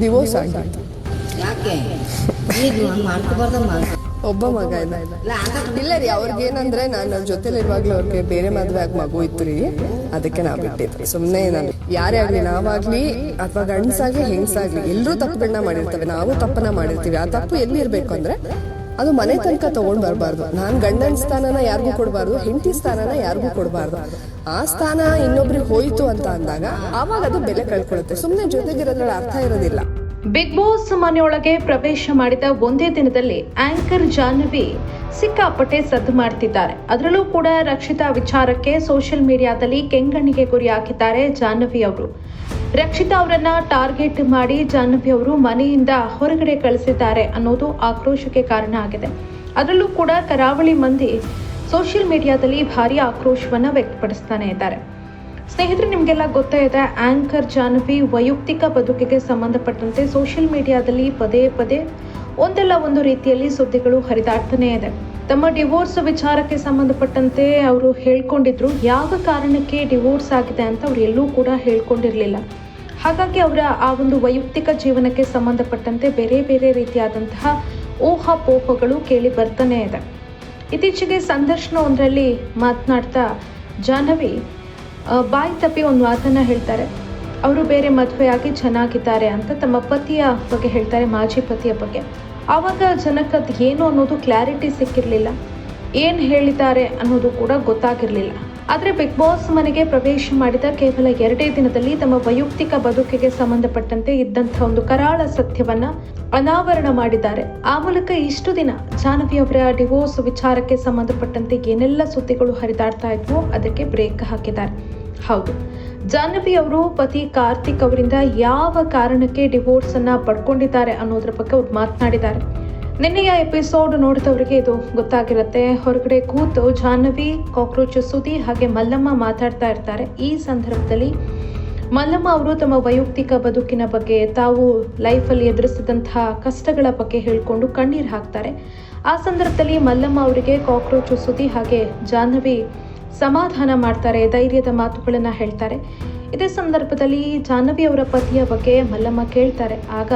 Divorce ಆಗಿತ್ತು. ಯಾಕೆ? ಒಬ್ಬ ಮಗ ಇಲ್ಲ ರೀ ಅವ್ರಿಗೆ ಏನಂದ್ರೆ ನಾನು ಅವ್ರ ಜೊತೆಲಿರುವಾಗ್ಲೂ ಅವ್ರಿಗೆ ಬೇರೆ ಮದುವೆ ಆಗಿ ಮಗು ಇತ್ತು ರೀ. ಅದಕ್ಕೆ ನಾವು ಬಿಟ್ಟಿದ್ವಿ. ಸುಮ್ಮನೆ ನಾನು ಯಾರೇ ಆಗ್ಲಿ ನಾವಾಗ್ಲಿ ಅಥವಾ ಗಂಡಸಾಗ್ಲಿ ಹೆಂಗಸಾಗ್ಲಿ ಎಲ್ಲರೂ ತಪ್ಪುಗಳನ್ನ ಮಾಡಿರ್ತೇವೆ. ನಾವು ತಪ್ಪನ್ನ ಮಾಡಿರ್ತೀವಿ. ಆ ತಪ್ಪು ಎಲ್ಲಿ ಇರ್ಬೇಕು ಅಂದ್ರೆ ಅದು ಮನೆ ತನಕ ತಗೊಂಡ್ ಬರಬಾರ್ದು. ನಾನ್ ಗಂಡನ ಸ್ಥಾನನ ಯಾರಿಗೂ ಕೊಡಬಾರ್ದು, ಹೆಂಡತಿ ಸ್ಥಾನನ ಯಾರಿಗೂ ಕೊಡಬಾರ್ದು. ಆ ಸ್ಥಾನ ಇನ್ನೊಬ್ರಿಗೆ ಹೋಯ್ತು ಅಂತ ಅಂದಾಗ ಆವಾಗ ಅದು ಬೆಲೆ ಕಳ್ಕೊಳ್ಳುತ್ತೆ ಸುಮ್ಮನೆ ಜೊತೆಗಿರೋದ್ರಲ್ಲಿ ಅರ್ಥ ಇರೋದಿಲ್ಲ. ಬಿಗ್ ಬಾಸ್ ಮನೆಯೊಳಗೆ ಪ್ರವೇಶ ಮಾಡಿದ ಒಂದೇ ದಿನದಲ್ಲಿ ಆಂಕರ್ ಜಾಹ್ನವಿ ಸಿಕ್ಕಾಪಟ್ಟೆ ಸದ್ದು ಮಾಡ್ತಿದ್ದಾರೆ. ಅದರಲ್ಲೂ ಕೂಡ ರಕ್ಷಿತಾ ವಿಚಾರಕ್ಕೆ ಸೋಷಿಯಲ್ ಮೀಡಿಯಾದಲ್ಲಿ ಕೆಂಗಣ್ಣಿಗೆ ಗುರಿ ಹಾಕಿದ್ದಾರೆ ಜಾಹ್ನವಿ ಅವರು. ರಕ್ಷಿತಾ ಅವರನ್ನ ಟಾರ್ಗೆಟ್ ಮಾಡಿ ಜಾಹ್ನವಿ ಅವರು ಮನೆಯಿಂದ ಹೊರಗಡೆ ಕಳಿಸಿದ್ದಾರೆ ಅನ್ನೋದು ಆಕ್ರೋಶಕ್ಕೆ ಕಾರಣ ಆಗಿದೆ. ಅದರಲ್ಲೂ ಕೂಡ ಕರಾವಳಿ ಮಂದಿ ಸೋಷಿಯಲ್ ಮೀಡಿಯಾದಲ್ಲಿ ಭಾರಿ ಆಕ್ರೋಶವನ್ನು ವ್ಯಕ್ತಪಡಿಸ್ತಾನೆ ಇದ್ದಾರೆ. ಸ್ನೇಹಿತರೆ, ನಿಮಗೆಲ್ಲ ಗೊತ್ತೇ ಇದೆ, ಆಂಕರ್ ಜಾನ್ವಿ ವೈಯಕ್ತಿಕ ಬದುಕಿಗೆ ಸಂಬಂಧಪಟ್ಟಂತೆ ಸೋಷಿಯಲ್ ಮೀಡಿಯಾದಲ್ಲಿ ಪದೇ ಪದೇ ಒಂದಲ್ಲ ಒಂದು ರೀತಿಯಲ್ಲಿ ಸುದ್ದಿಗಳು ಹರಿದಾಡ್ತಾನೇ ಇದೆ. ತಮ್ಮ ಡಿವೋರ್ಸ್ ವಿಚಾರಕ್ಕೆ ಸಂಬಂಧಪಟ್ಟಂತೆ ಅವರು ಹೇಳ್ಕೊಂಡಿದ್ರು, ಯಾವ ಕಾರಣಕ್ಕೆ ಡಿವೋರ್ಸ್ ಆಗಿದೆ ಅಂತ ಅವ್ರು ಎಲ್ಲೂ ಕೂಡ ಹೇಳ್ಕೊಂಡಿರಲಿಲ್ಲ. ಹಾಗಾಗಿ ಅವರ ಆ ಒಂದು ವೈಯಕ್ತಿಕ ಜೀವನಕ್ಕೆ ಸಂಬಂಧಪಟ್ಟಂತೆ ಬೇರೆ ಬೇರೆ ರೀತಿಯಾದಂತಹ ಊಹಾಪೋಹಗಳು ಕೇಳಿ ಬರ್ತಾನೆ ಇದೆ. ಇತ್ತೀಚೆಗೆ ಸಂದರ್ಶನವೊಂದರಲ್ಲಿ ಮಾತನಾಡ್ತಾ ಜಾಹ್ನವಿ ಬಾಯಿ ತಪ್ಪಿ ಒಂದು ಮಾತನ್ನ ಹೇಳ್ತಾರೆ. ಅವರು ಬೇರೆ ಮದುವೆಯಾಗಿ ಚೆನ್ನಾಗಿದ್ದಾರೆ ಅಂತ ತಮ್ಮ ಪತಿಯ ಬಗ್ಗೆ ಹೇಳ್ತಾರೆ, ಮಾಜಿ ಪತಿಯ ಬಗ್ಗೆ. ಆವಾಗ ಜನಕ್ಕೆ ಅದು ಏನು ಅನ್ನೋದು ಕ್ಲಾರಿಟಿ ಸಿಕ್ಕಿರಲಿಲ್ಲ. ಏನು ಹೇಳಿದ್ದಾರೆ ಅನ್ನೋದು ಕೂಡ ಗೊತ್ತಾಗಿರಲಿಲ್ಲ. ಆದರೆ ಬಿಗ್ ಬಾಸ್ ಮನೆಗೆ ಪ್ರವೇಶ ಮಾಡಿದ ಕೇವಲ ಎರಡೇ ದಿನದಲ್ಲಿ ತಮ್ಮ ವೈಯಕ್ತಿಕ ಬದುಕಿಗೆ ಸಂಬಂಧಪಟ್ಟಂತೆ ಇದ್ದಂಥ ಒಂದು ಕರಾಳ ಸತ್ಯವನ್ನ ಅನಾವರಣ ಮಾಡಿದ್ದಾರೆ. ಆ ಮೂಲಕ ಇಷ್ಟು ದಿನ ಜಾನವಿ ಅವರ ಡಿವೋರ್ಸ್ ವಿಚಾರಕ್ಕೆ ಸಂಬಂಧಪಟ್ಟಂತೆ ಏನೆಲ್ಲ ಸುದ್ದಿಗಳು ಹರಿದಾಡ್ತಾ ಇದ್ವೋ ಅದಕ್ಕೆ ಬ್ರೇಕ್ ಹಾಕಿದ್ದಾರೆ. ಹೌದು ಜಾನವಿ ಅವರು ಪತಿ ಕಾರ್ತಿಕ್ ಅವರಿಂದ ಯಾವ ಕಾರಣಕ್ಕೆ ಡಿವೋರ್ಸ್ ಅನ್ನ ಪಡ್ಕೊಂಡಿದ್ದಾರೆ ಅನ್ನೋದ್ರ ಬಗ್ಗೆ ಅವ್ರು ಮಾತನಾಡಿದ್ದಾರೆ. ನಿನ್ನೆಯ ಎಪಿಸೋಡ್ ನೋಡಿದವರಿಗೆ ಇದು ಗೊತ್ತಾಗಿರುತ್ತೆ. ಹೊರಗಡೆ ಕೂತು ಜಾಹ್ನವಿ, ಕಾಕ್ರೋಚ್ ಸುದಿ ಹಾಗೆ ಮಲ್ಲಮ್ಮ ಮಾತಾಡ್ತಾ ಇರ್ತಾರೆ. ಈ ಸಂದರ್ಭದಲ್ಲಿ ಮಲ್ಲಮ್ಮ ಅವರು ತಮ್ಮ ವೈಯಕ್ತಿಕ ಬದುಕಿನ ಬಗ್ಗೆ ತಾವು ಲೈಫಲ್ಲಿ ಎದುರಿಸಿದಂತಹ ಕಷ್ಟಗಳ ಬಗ್ಗೆ ಹೇಳಿಕೊಂಡು ಕಣ್ಣೀರು ಹಾಕ್ತಾರೆ. ಆ ಸಂದರ್ಭದಲ್ಲಿ ಮಲ್ಲಮ್ಮ ಅವರಿಗೆ ಕಾಕ್ರೋಚ್ ಸುದಿ ಹಾಗೆ ಜಾಹ್ನವಿ ಸಮಾಧಾನ ಮಾಡ್ತಾರೆ, ಧೈರ್ಯದ ಮಾತುಗಳನ್ನು ಹೇಳ್ತಾರೆ. ಇದೇ ಸಂದರ್ಭದಲ್ಲಿ ಜಾಹ್ನವಿ ಅವರ ಪತಿಯ ಬಗ್ಗೆ ಮಲ್ಲಮ್ಮ ಕೇಳ್ತಾರೆ. ಆಗ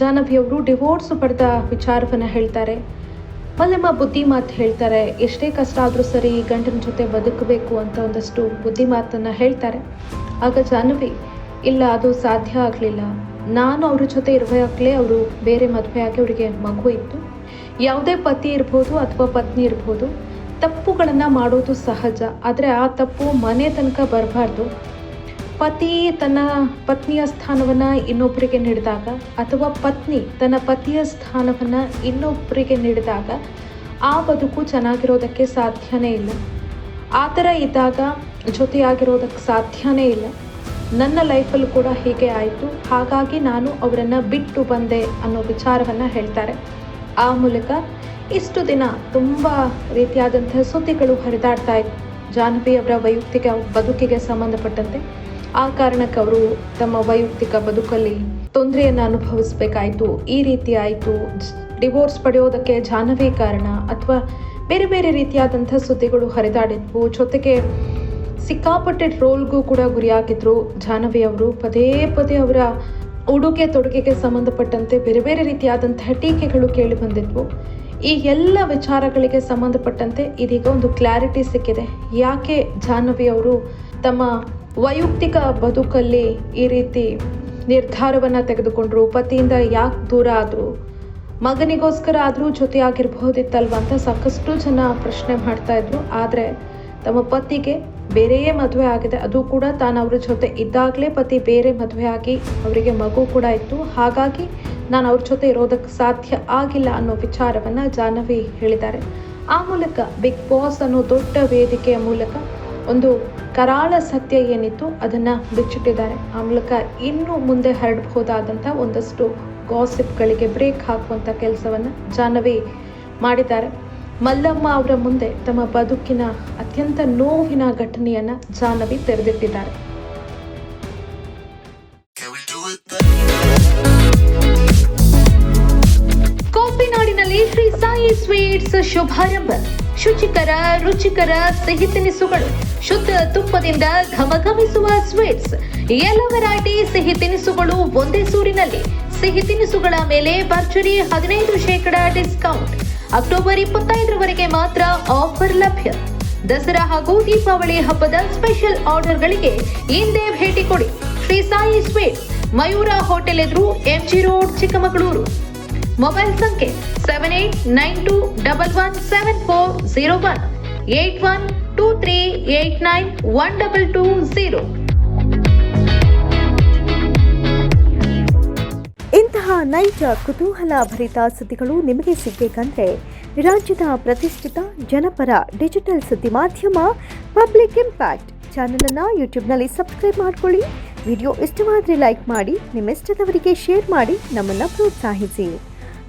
ಜಾಹ್ನವಿ ಅವರು ಡಿವೋರ್ಸ್ ಪಡೆದ ವಿಚಾರವನ್ನು ಹೇಳ್ತಾರೆ. ಮಲ್ಲಮ್ಮ ಬುದ್ಧಿ ಮಾತು ಹೇಳ್ತಾರೆ, ಎಷ್ಟೇ ಕಷ್ಟ ಆದರೂ ಸರಿ ಗಂಡನ ಜೊತೆ ಬದುಕಬೇಕು ಅಂತ ಒಂದಷ್ಟು ಬುದ್ಧಿ ಮಾತನ್ನು ಹೇಳ್ತಾರೆ. ಆಗ ಜಾಹ್ನವಿ, ಇಲ್ಲ, ಅದು ಸಾಧ್ಯ ಆಗಲಿಲ್ಲ. ನಾನು ಅವ್ರ ಜೊತೆ ಇರುವಾಗಲೇ ಅವರು ಬೇರೆ ಮದುವೆಯಾಗಿ ಅವರಿಗೆ ಮಗು ಇತ್ತು. ಯಾವುದೇ ಪತಿ ಇರ್ಬೋದು ಅಥವಾ ಪತ್ನಿ ಇರ್ಬೋದು, ತಪ್ಪುಗಳನ್ನು ಮಾಡೋದು ಸಹಜ. ಆದರೆ ಆ ತಪ್ಪು ಮನೆ ತನಕ ಬರಬಾರ್ದು. ಪತಿ ತನ್ನ ಪತ್ನಿಯ ಸ್ಥಾನವನ್ನು ಇನ್ನೊಬ್ಬರಿಗೆ ನೀಡಿದಾಗ ಅಥವಾ ಪತ್ನಿ ತನ್ನ ಪತಿಯ ಸ್ಥಾನವನ್ನು ಇನ್ನೊಬ್ಬರಿಗೆ ನೀಡಿದಾಗ ಆ ಬದುಕು ಚೆನ್ನಾಗಿರೋದಕ್ಕೆ ಸಾಧ್ಯನೇ ಇಲ್ಲ. ಆ ಥರ ಇದ್ದಾಗ ಜೊತೆಯಾಗಿರೋದಕ್ಕೆ ಸಾಧ್ಯನೇ ಇಲ್ಲ. ನನ್ನ ಲೈಫಲ್ಲೂ ಕೂಡ ಹೀಗೆ ಆಯಿತು. ಹಾಗಾಗಿ ನಾನು ಅವರನ್ನು ಬಿಟ್ಟು ಬಂದೆ ಅನ್ನೋ ವಿಚಾರವನ್ನು ಹೇಳ್ತಾರೆ. ಆ ಮೂಲಕ ಇಷ್ಟು ದಿನ ತುಂಬ ರೀತಿಯಾದಂತಹ ಸುದ್ದಿಗಳು ಹರಿದಾಡ್ತಾ ಇತ್ತು. ಜಾಹ್ನವಿ ಅವರ ವೈಯಕ್ತಿಕ ಬದುಕಿಗೆ ಸಂಬಂಧಪಟ್ಟಂತೆ. ಆ ಕಾರಣಕ್ಕೆ ಅವರು ತಮ್ಮ ವೈಯಕ್ತಿಕ ಬದುಕಲ್ಲಿ ತೊಂದರೆಯನ್ನು ಅನುಭವಿಸ್ಬೇಕಾಯ್ತು. ಈ ರೀತಿ ಆಯಿತು. ಡಿವೋರ್ಸ್ ಪಡೆಯೋದಕ್ಕೆ ಜಾಹ್ನವಿ ಕಾರಣ. ಅಥವಾ ಬೇರೆ ಬೇರೆ ರೀತಿಯಾದಂಥ ಸುದ್ದಿಗಳು ಹರಿದಾಡಿದ್ವು. ಜೊತೆಗೆ ಸಿಕ್ಕಾಪಟ್ಟೆ ರೋಲ್ಗೂ ಕೂಡ ಗುರಿಯಾಗಿದ್ರು ಜಾಹ್ನವಿ ಅವರು. ಪದೇ ಪದೇ ಅವರ ಉಡುಗೆ ತೊಡುಗೆಗೆ ಸಂಬಂಧಪಟ್ಟಂತೆ ಬೇರೆ ಬೇರೆ ರೀತಿಯಾದಂತಹ ಟೀಕೆಗಳು ಕೇಳಿ ಬಂದಿದ್ವು. ಈ ಎಲ್ಲ ವಿಚಾರಗಳಿಗೆ ಸಂಬಂಧಪಟ್ಟಂತೆ ಇದೀಗ ಒಂದು ಕ್ಲಾರಿಟಿ ಸಿಕ್ಕಿದೆ. ಯಾಕೆ ಜಾಹ್ನವಿ ಅವರು ತಮ್ಮ ವೈಯಕ್ತಿಕ ಬದುಕಲ್ಲಿ ಈ ರೀತಿ ನಿರ್ಧಾರವನ್ನು ತೆಗೆದುಕೊಂಡ್ರು. ಪತಿಯಿಂದ ಯಾಕೆ ದೂರ ಆದರು, ಮಗನಿಗೋಸ್ಕರ ಆದರೂ ಜೊತೆಯಾಗಿರ್ಬಹುದಿತ್ತಲ್ವ ಅಂತ ಸಾಕಷ್ಟು ಜನ ಪ್ರಶ್ನೆ ಮಾಡ್ತಾ ಇದ್ರು. ಆದರೆ ತಮ್ಮ ಪತಿಗೆ ಬೇರೆಯೇ ಮದುವೆ ಆಗಿದೆ. ಅದು ಕೂಡ ತಾನು ಅವ್ರ ಜೊತೆ ಇದ್ದಾಗಲೇ ಪತಿ ಬೇರೆ ಮದುವೆ ಆಗಿ ಅವರಿಗೆ ಮಗು ಕೂಡ ಇತ್ತು. ಹಾಗಾಗಿ ನಾನು ಅವ್ರ ಜೊತೆ ಇರೋದಕ್ಕೆ ಸಾಧ್ಯ ಆಗಿಲ್ಲ ಅನ್ನೋ ವಿಚಾರವನ್ನು ಜಾಹ್ನವಿ ಹೇಳಿದ್ದಾರೆ. ಆ ಮೂಲಕ ಬಿಗ್ ಬಾಸ್ ಅನ್ನೋ ದೊಡ್ಡ ವೇದಿಕೆಯ ಮೂಲಕ ಒಂದು ಕರಾಳ ಸತ್ಯ ಏನಿತ್ತು ಅದನ್ನು ಬಿಚ್ಚಿಟ್ಟಿದ್ದಾರೆ. ಆ ಮೂಲಕ ಇನ್ನು ಮುಂದೆ ಹರಡಬಹುದಾದಂಥ ಒಂದಷ್ಟು ಗಾಸಿಪ್ಗಳಿಗೆ ಬ್ರೇಕ್ ಹಾಕುವಂಥ ಕೆಲಸವನ್ನು ಜಾಹ್ನವಿ ಮಾಡಿದ್ದಾರೆ. ಮಲ್ಲಮ್ಮ ಅವರ ಮುಂದೆ ತಮ್ಮ ಬದುಕಿನ ಅತ್ಯಂತ ನೋವಿನ ಘಟನೆಯನ್ನು ಜಾನವಿ ತೆರೆದಿಟ್ಟಿದ್ದಾರೆ. ಕೋಪಿನಾಡಿನಲ್ಲಿ ಶ್ರೀ ಸಾಯಿ ಸ್ವೀಟ್ಸ್ ಶುಭಾರಂಭ. ಶುಚಿಕರ, ರುಚಿಕರ ಸಿಹಿ ತಿನಿಸುಗಳು. ಶುದ್ಧ ತುಪ್ಪದಿಂದ ಘಮಘಮಿಸುವ ಸ್ವೀಟ್ಸ್ ಎಲ್ಲ ವೆರೈಟಿ ಸಿಹಿ ತಿನಿಸುಗಳು ಒಂದೇ ಸೂರಿನಲ್ಲಿ. ಸಿಹಿ ತಿನಿಸುಗಳ ಮೇಲೆ ಭರ್ಜರಿ ಹದಿನೈದು ಶೇಕಡ ಡಿಸ್ಕೌಂಟ್ ಅಕ್ಟೋಬರ್ ಇಪ್ಪತ್ತೈದರವರೆಗೆ ಮಾತ್ರ ಆಫರ್ ಲಭ್ಯ. ದಸರಾ ಹಾಗೂ ದೀಪಾವಳಿ ಹಬ್ಬದ ಸ್ಪೆಷಲ್ ಆರ್ಡರ್ಗಳಿಗೆ ಹಿಂದೆ ಭೇಟಿ ಕೊಡಿ. ಶ್ರೀ ಸಾಯಿ ಸ್ವೀಟ್ಸ್ ಮಯೂರ ಹೋಟೆಲ್ ಎದುರು ಎಂಜಿ ರೋಡ್ ಚಿಕ್ಕಮಗಳೂರು. ಮೊಬೈಲ್ ಸಂಖ್ಯೆ seven eight nine two double one seven four zero one eight one two three eight nine one double two zero ಇಂತಹ ನೈಜ, ಕುತೂಹಲ ಭರಿತ ಸುದ್ದಿಗಳು ನಿಮಗೆ ಸಿಗಬೇಕಂದ್ರೆ ರಾಜ್ಯದ ಪ್ರತಿಷ್ಠಿತ ಜನಪರ ಡಿಜಿಟಲ್ ಸುದ್ದಿ ಮಾಧ್ಯಮ ಪಬ್ಲಿಕ್ ಇಂಪ್ಯಾಕ್ಟ್ ಚಾನಲನ್ನು ಯೂಟ್ಯೂಬ್ನಲ್ಲಿ ಸಬ್ಸ್ಕ್ರೈಬ್ ಮಾಡ್ಕೊಳ್ಳಿ. ವಿಡಿಯೋ ಇಷ್ಟವಾದರೆ ಲೈಕ್ ಮಾಡಿ, ನಿಮ್ಮಿಷ್ಟದವರಿಗೆ ಶೇರ್ ಮಾಡಿ, ನಮ್ಮನ್ನು ಪ್ರೋತ್ಸಾಹಿಸಿ.